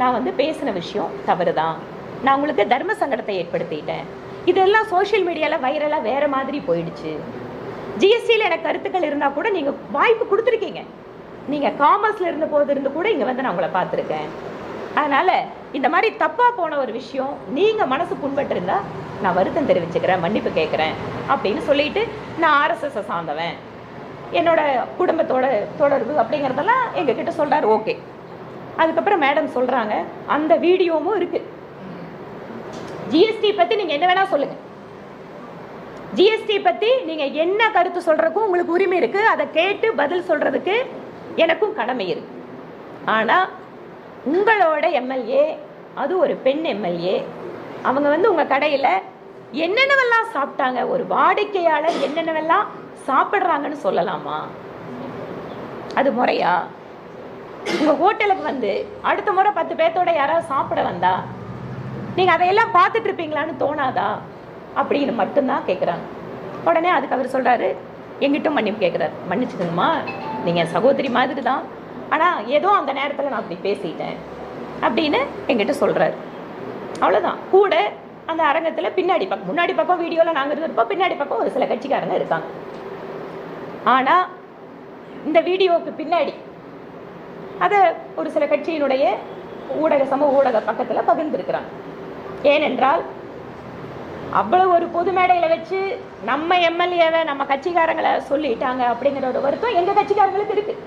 நான் வந்து பேசின விஷயம் தவறு தான் நான் உங்களுக்கு தர்ம சங்கடத்தை ஏற்படுத்திட்டேன். இதெல்லாம் சோஷியல் மீடியாவில் வைரலாக வேறு மாதிரி போயிடுச்சு. ஜிஎஸ்டியில் எனக்கு கருத்துக்கள் இருந்தால் கூட நீங்கள் வாய்ப்பு கொடுத்துருக்கீங்க. நீங்கள் காமர்ஸில் இருந்த போது இருந்து கூட இங்கே வந்து நான் உங்களை பார்த்துருக்கேன். அதனால் இந்த மாதிரி தப்பாக போன ஒரு விஷயம் நீங்கள் மனசு புண்பட்டிருந்தா நான் வருத்தம் தெரிவிச்சுக்கிறேன் மன்னிப்பு கேட்குறேன் அப்படின்னு சொல்லிட்டு நான் ஆர்எஸ்எஸ்ஸை சார்ந்தவன். என்னோட குடும்பத்தோட தொடர்பு அப்படிங்கிறதெல்லாம் எங்ககிட்ட சொல்கிறார் ஓகே அதுக்கப்புறம் மேடம் சொல்கிறாங்க அந்த வீடியோவும் இருக்குது ஜிஎஸ்டி பற்றி நீங்கள் என்ன வேணால் சொல்லுங்கள் ஜிஎஸ்டி பற்றி நீங்கள் என்ன கருத்து சொல்கிறதுக்கும் உங்களுக்கு உரிமை இருக்குது அதை கேட்டு பதில் சொல்கிறதுக்கு எனக்கும் கடமை இருக்கு. ஆனால் உங்களோட எம்எல்ஏ அது ஒரு பெண் எம்எல்ஏ அவங்க வந்து உங்கள் கடையில் என்னென்னவெல்லாம் சாப்பிட்டாங்க ஒரு வாடிக்கையாளர் என்னென்னவெல்லாம் சாப்பிட்றாங்கன்னு சொல்லலாமா? அது முறையா? உங்கள் ஹோட்டலுக்கு வந்து அடுத்த முறை பத்து பேர்த்தோட யாராவது சாப்பிட வந்தா நீங்கள் அதையெல்லாம் பார்த்துட்டு இருப்பீங்களான்னு தோணாதா? அப்படின்னு மட்டும்தான் கேட்குறாங்க உடனே அதுக்கு அவர் சொல்கிறாரு எங்கிட்டும் மன்னிப்பு கேட்குறாரு மன்னிச்சுக்கணுமா? நீங்கள் சகோதரி மாதிரி தான் ஆனால் ஏதோ அந்த நேரத்தில் நான் அப்படி பேசிட்டேன் அப்படின்னு எங்கிட்ட சொல்கிறாரு அவ்வளோதான் கூட அந்த அரங்கத்தில் பின்னாடி பக்கம் முன்னாடி பக்கம் வீடியோவில் நாங்கள் இருந்திருப்போம் பின்னாடி பக்கம் ஒரு சில கட்சிக்காரங்க இருக்காங்க. ஆனால் இந்த வீடியோவுக்கு பின்னாடி அதை ஒரு சில கட்சியினுடைய ஊடக சமூக ஊடக பக்கத்தில் பகிர்ந்திருக்கிறாங்க. ஏனென்றால் அவ்வளவு ஒரு பொது மேடையில் வச்சு நம்ம எம்எல்ஏவை நம்ம கட்சிக்காரங்களை சொல்லிட்டாங்க அப்படிங்கிற ஒரு வருத்தம் எங்கள் கட்சிக்காரங்களுக்கு இருக்குது